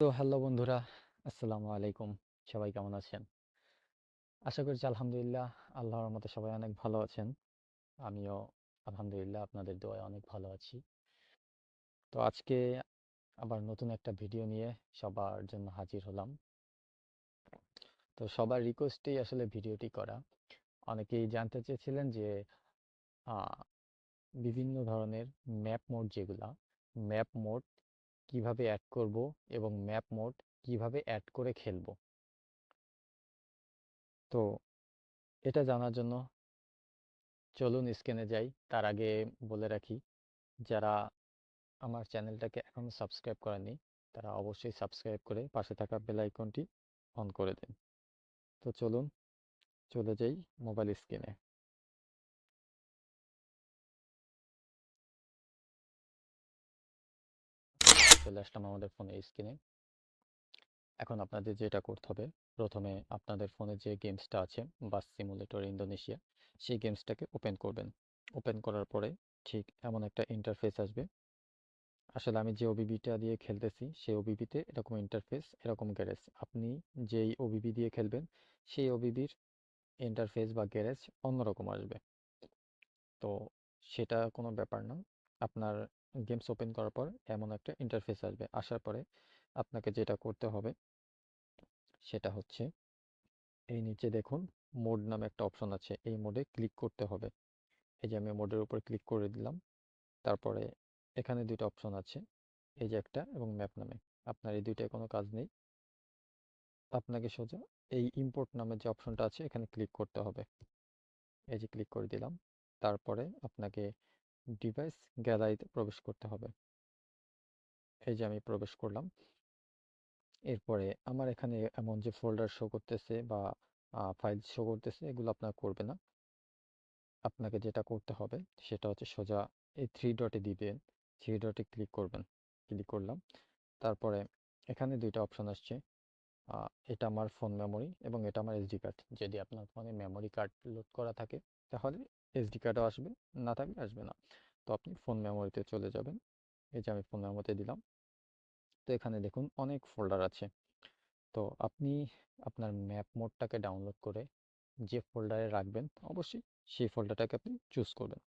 তো হ্যালো বন্ধুরা, আসসালামু আলাইকুম। সবাই কেমন আছেন? আশা করছি আলহামদুলিল্লাহ আল্লাহর রহমতে সবাই অনেক ভালো আছেন। আমিও আলহামদুলিল্লাহ আপনাদের দোয়ায় অনেক ভালো আছি। তো আজকে আবার নতুন একটা ভিডিও নিয়ে সবার জন্য হাজির হলাম। তো সবার রিকোয়েস্টেই আসলে ভিডিওটি করা। অনেকেই জানতে চেয়েছিলেন যে বিভিন্ন ধরনের ম্যাপ মোড যেগুলা, ম্যাপ মোড কীভাবে অ্যাড করব এবং ম্যাপ মোড কীভাবে অ্যাড করে খেলব? তো এটা জানার জন্য চলুন স্ক্রিনে যাই। তার আগে বলে রাখি, যারা আমার চ্যানেলটাকে এখনও সাবস্ক্রাইব করেনি তারা অবশ্যই সাবস্ক্রাইব করে পাশে থাকা বেল আইকনটি অন করে দিন। তো চলুন চলে যাই মোবাইল স্ক্রিনে। চলে আসলাম আমাদের ফোনের স্ক্রিনে। এখন আপনাদের যেটা করতে হবে, প্রথমে আপনাদের ফোনে যে গেমসটা আছে বাস সিমুলেটর ইন্দোনেশিয়া, সেই গেমসটাকে ওপেন করবেন। ওপেন করার পরে ঠিক এমন একটা ইন্টারফেস আসবে। আসলে আমি যে ওবিবিটা দিয়ে খেলতেছি সেই ওবিবিতে এরকম ইন্টারফেস এরকম গ্যারেজ আপনি যেই ওবিবি দিয়ে খেলবেন সেই ওবিবির ইন্টারফেস বা গ্যারেজ অন্যরকম আসবে তো সেটা কোনো ব্যাপার না আপনার গেমস ওপেন করার পর এমন একটা ইন্টারফেস আসবে। আসার পরে আপনাকে যেটা করতে হবে সেটা হচ্ছে এই নিচে দেখুন মোড নামে একটা অপশন আছে। এই মোডে ক্লিক করতে হবে। এই যে আমি মোডের উপর ক্লিক করে দিলাম। তারপরে এখানে দুটো অপশন আছে। এই যে একটা এবং ম্যাপ নামে। আপনার এই দুইটায় কোনো কাজ নেই। আপনাকে সোজা এই ইম্পোর্ট নামের যে অপশনটা আছে এখানে ক্লিক করতে হবে। এই যে ক্লিক করে দিলাম। তারপরে আপনাকে ডিভাইস গ্যালারিতে প্রবেশ করতে হবে। এই যে আমি প্রবেশ করলাম। এরপরে আমার এখানে এমন যে ফোল্ডার শো করতেছে বা ফাইল শো করতেছে, এগুলো আপনার করবে না। আপনাকে যেটা করতে হবে, সেটা হচ্ছে সোজা এই থ্রি ডটে দিবেন। থ্রি ডটে ক্লিক করবেন। ক্লিক করলাম। তারপরে এখানে দুইটা অপশন আসছে। এটা আমার ফোন মেমোরি এবং এটা আমার এসডি কার্ড যদি আপনার ফোনে মেমোরি কার্ড লোড করা থাকে, তাহলে এসডি কার্ডও আসবে, না থাকলে আসবে না। তো আপনি ফোন মেমোরিতে চলে যাবেন। এই যে আমি ফোন মেমোরিতে দিলাম। তো এখানে দেখুন অনেক ফোল্ডার আছে। তো আপনি আপনার ম্যাপ মোডটাকে ডাউনলোড করে যে ফোল্ডারে রাখবেন, অবশ্যই সেই ফোল্ডারটাকে আপনি চুজ করবেন।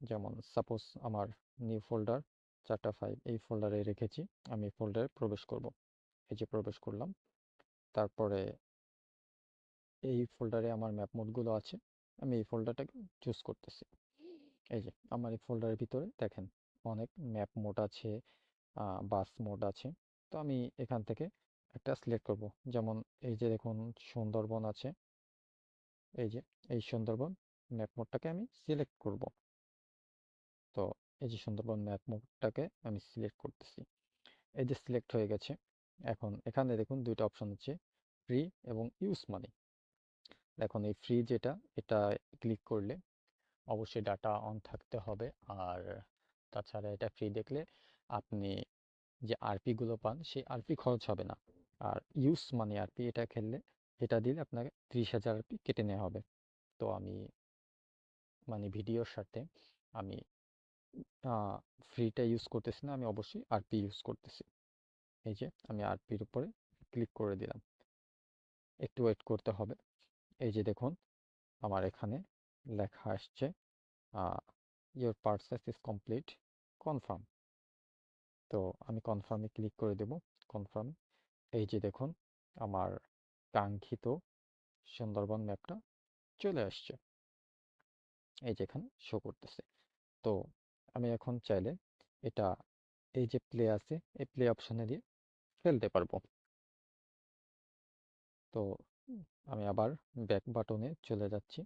যেমন সাপোজ আমার নিউ ফোল্ডার চারটা ফাইল এই ফোল্ডারে রেখেছি, আমি ফোল্ডারে প্রবেশ করব। এই যে প্রবেশ করলাম। তারপরে এই ফোল্ডারে আমার ম্যাপ মোডগুলো আছে। আমি এই ফোল্ডারটাকে চুজ করতেছি। এই যে, আমার এই ফোল্ডারের ভিতরে দেখেন অনেক ম্যাপ মোড আছে বাস মোড আছে। তো আমি এখান থেকে একটা সিলেক্ট করব। যেমন এই যে দেখুন সুন্দরবন আছে। এই যে, এই সুন্দরবন ম্যাপ মোডটাকে আমি সিলেক্ট করব। তো এই যে সুন্দরবন ম্যাপ মোডটাকে আমি সিলেক্ট করতেছি। এই যে সিলেক্ট হয়ে গেছে। এখন এখানে দেখুন দুইটা অপশন আছে ফ্রি এবং ইউজ মানি এখন এই ফ্রি যেটা, এটা ক্লিক করলে অবশ্যই ডাটা অন থাকতে হবে। আর তাছাড়া এটা ফ্রি দেখলে আপনি যে আরপিগুলো পান, সেই আরপি খরচ হবে না। আর ইউজ মানি আরপি এটা খেললে, এটা দিলে আপনাকে ত্রিশ হাজার আরপি কেটে নেওয়া হবে। তো আমি মানে ভিডিওর সাথে আমি ফ্রিটা ইউজ করতেছি না, আমি অবশ্যই আরপি ইউজ করতেছি। এই যে, আমি আরপির উপরে ক্লিক করে দিলাম। একটু ওয়েট করতে হবে। এই যে দেখুন, আমার এখানে লেখা আসছে your purchase is complete confirm তো আমি কনফার্মে ক্লিক করে দেব কনফার্ম এই যে দেখুন, আমার কাঙ্ক্ষিত সুন্দরবন ম্যাপটা চলে আসছে। এই যে এখানে শো করতেছে। তো আমি এখন চাইলে এটা, এই যে প্লে আছে, এই প্লে অপশানে দিয়ে খেলতে পারব। তো আমি আবার ব্যাক বাটনে চলে যাচ্ছি।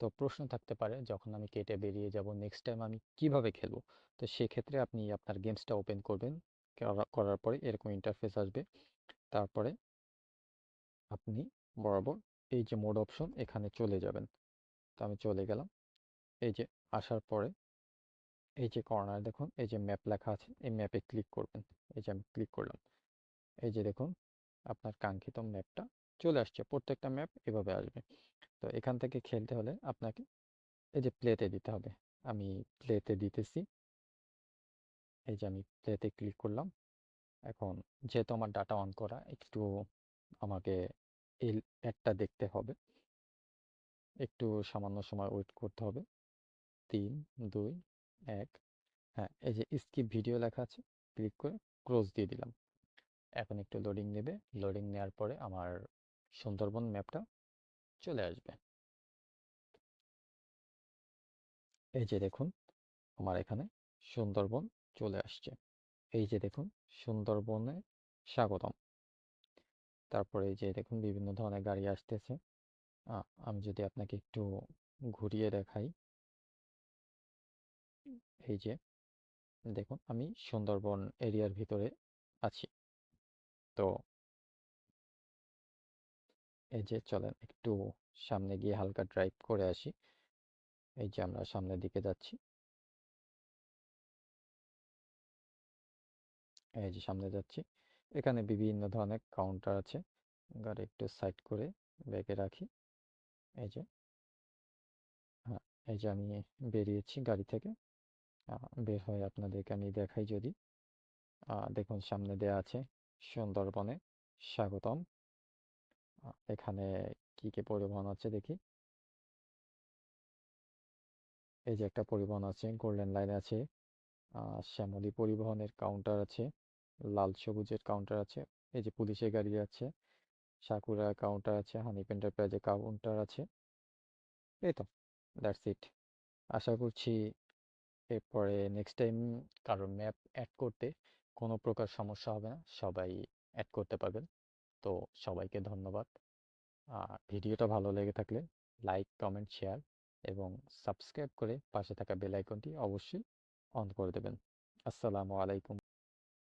তো প্রশ্ন থাকতে পারে, যখন আমি কেটে বেরিয়ে যাব নেক্সট টাইম আমি কীভাবে খেলব? তো সেক্ষেত্রে আপনি আপনার গেমসটা ওপেন করবেন। করার পরে এরকম ইন্টারফেস আসবে। তারপরে আপনি বরাবর এই যে মোড অপশন এখানে চলে যাবেন। তো আমি চলে গেলাম। এই যে আসার পরে এই যে কর্নার দেখুন, এই যে ম্যাপ লেখা আছে, এই ম্যাপে ক্লিক করবেন। এই যে আমি ক্লিক করলাম। এই যে দেখুন আপনার কাঙ্ক্ষিত ম্যাপটা চলে আসছে। প্রত্যেকটা ম্যাপ এভাবে আসবে। তো এখান থেকে খেলতে হলে আপনাকে এই যে প্লেতে দিতে হবে। আমি প্লেতে দিতেছি। এই যে আমি প্লেতে ক্লিক করলাম। এখন যেহেতু আমার ডাটা অন করা, একটু আমাকে এই অ্যাডটা দেখতে হবে। একটু সামান্য সময় ওয়েট করতে হবে। তিন, দুই, এক হ্যাঁ এই যে স্কিপ ভিডিও লেখা আছে ক্লিক করে ক্লোজ দিয়ে দিলাম। এখন একটু লোডিং নেবে। লোডিং নেওয়ার পরে আমার সুন্দরবন ম্যাপটা চলে আসবে। এই যে দেখুন, আমার এখানে সুন্দরবন চলে আসছে। এই যে দেখুন, সুন্দরবনে স্বাগতম। তারপরে এই যে দেখুন, বিভিন্ন ধরনের গাড়ি আসতেছে। আমি যদি আপনাকে একটু ঘুরিয়ে দেখাই। এই যে দেখুন, আমি সুন্দরবন এরিয়ার ভিতরে আছি। তো এই যে চলেন একটু সামনে গিয়ে হালকা ড্রাইভ করে আসি। এই যে আমরা সামনের দিকে যাচ্ছি। এই যে সামনে যাচ্ছি। এখানে বিভিন্ন ধরনের কাউন্টার আছে। গাড়ি একটু সাইড করে ব্যাগে রাখি। এই যে হ্যাঁ এই যে আমি বেরিয়েছি গাড়ি থেকে। বের হয়ে আপনাদেরকে আমি দেখাই যদি। দেখুন সামনে দেয়া আছে সুন্দরবনে স্বাগতম। এখানে কি কি পরিবহন আছে দেখি। এই যে একটা পরিবহন আছে গোল্ডেন লাইন আছে শ্যামলী পরিবহনের কাউন্টার আছে, লাল সবুজের কাউন্টার আছে, এই যে পুলিশের গাড়ি আছে সাকুরা কাউন্টার আছে হানিফ এন্টারপ্রাইজের কাউন্টার আছে। এই তো দ্যাটস ইট আশা করছি এরপরে নেক্সট টাইম কারোর ম্যাপ অ্যাড করতে কোনো প্রকার সমস্যা হবে না। সবাই অ্যাড করতে পারবেন। তো সবাইকে ধন্যবাদ। ভিডিওটা ভালো লেগে থাকলে লাইক কমেন্ট শেয়ার এবং সাবস্ক্রাইব করে পাশে থাকা বেল আইকনটি অবশ্যই অন করে দেবেন। আসসালামু আলাইকুম।